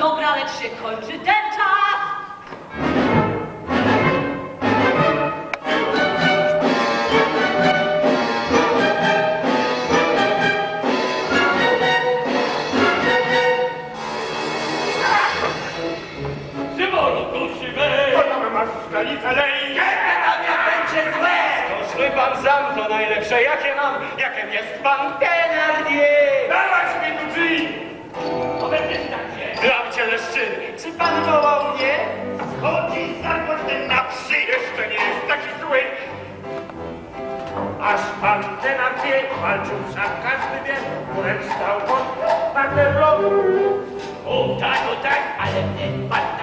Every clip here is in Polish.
dobra, lecz się kończy ten czas. Szymonu, duszy wej! Gotowe masz szkalicę lej! będzie złe! Koszły pan sam to najlepsze, jakie mam, jakiem jest pan! Dawać mi! Obecnie tak się! Prawdzie leszczyny, czy pan wołał mnie? Chodzi zakład ten na wsi jeszcze nie jest taki zły! Aż pan Thenardier walczył wszak każdy wie, którym stał pod Waterloo. O tak, o tak, ale mnie pan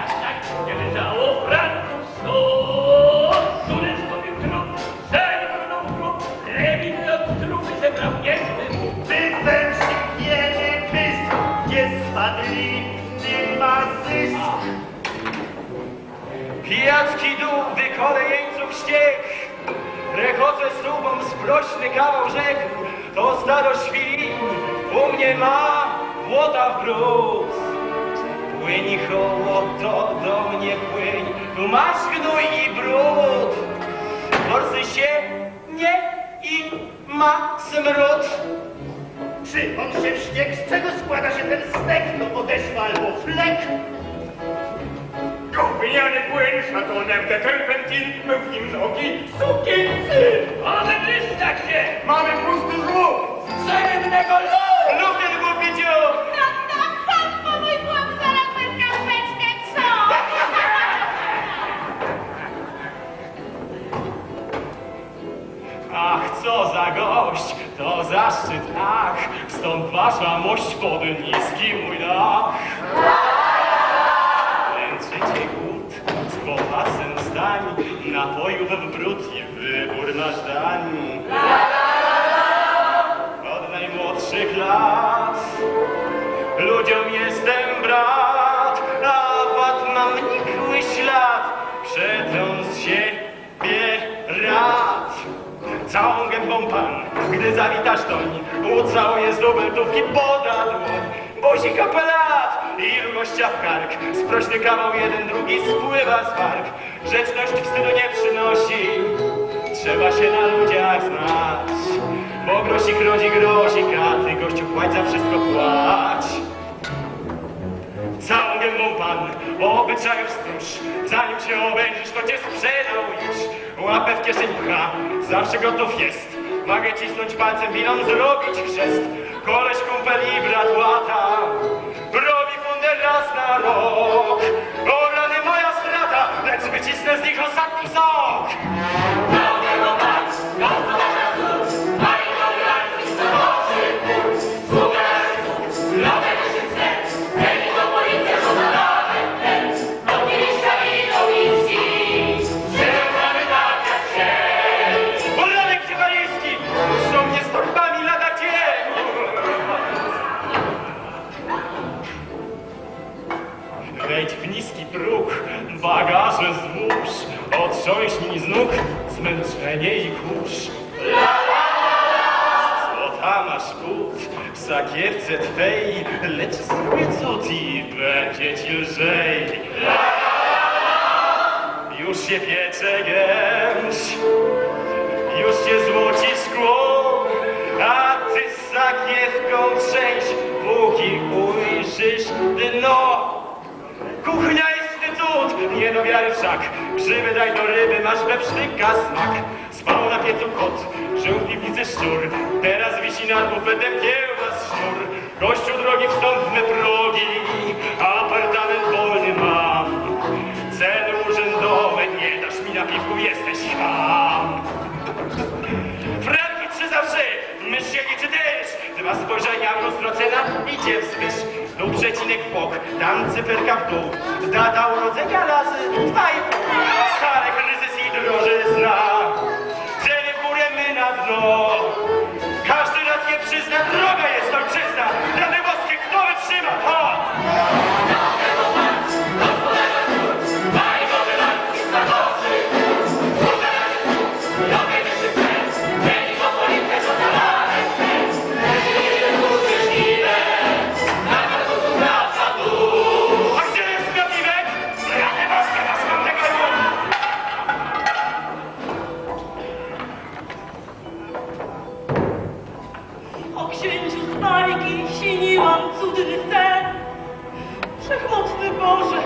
Pijacki dół, wykole jeńców ściek, rechoce sługom sprośny kawał rzekł, to stado świn u mnie ma łota w brud. Płyń hołoto do mnie płyń, tu masz gnój i brud. Morsy się nie i ma smród. Czy on się wściekł, z czego składa się ten stek? No odeszła albo flek? Gówniany płyn, szatonem de terpentin, my w nim nogi sukinsy. Ale tak się Mamy pusty żółw, wzajemnego lu! Lubię głupi dziób! No to pan po mój chłop zaraz bez karpeczkę, co? Ach, co za gość, to zaszczyt, ach, stąd wasza mość pod niski mój dach. Powasem zdań, napojów w brud i wybór masz dań. Od najmłodszych lat ludziom jestem brat, a wad mam nikły ślad, przetrąc siebie rad. Całą gębą pan, gdy zawitasz toń, ucałuje z dubeltówki poda dłoń. Bozi kapelat i rugościa w kark, sprośny kawał jeden, drugi spływa z bark. Rzeczność wstydu nie przynosi, trzeba się na ludziach znać. Bo grosik rodzi grosik, a ty gościu płać za wszystko płać. Całą gębą pan, obyczajów stróż. Zanim się obejrzysz, to cię sprzedał już. Łapę w kieszeń pcha, zawsze gotów jest. Magę cisnąć palcem winą, zrobić chrzest. Koleś, kumpel i brat łata Robi fundę raz na rok O rany moja strata, lecz wycisnę z nich ostatni sok Niski próg, bagaże złóż, otrząśnij z nóg zmęczenie i kurz. Złota masz płód w sakiewce twej, lecz zrobię cud i będzie ci lżej. Już się piecze gęś, już się złoci Kuchnia cud, nie do wiary wszak. Grzyby daj do ryby, masz we psztyka smak. Spał na piecu kot, żył w piwnicy szczur. Teraz wisi nad bufetem kiełbas sznur. Gościu drogi wstąpne progi, apartament wolny mam. Ceny urzędowe, nie dasz mi na piwku, jesteś ham. Franki trzy zawsze, mysz się liczy też. Dwa spojrzenia w lustro cena idzie wzwyż. Przecinek w bok, tam cyferka w dół. Data urodzenia razy dwa i pół. Wszechmocny Boże,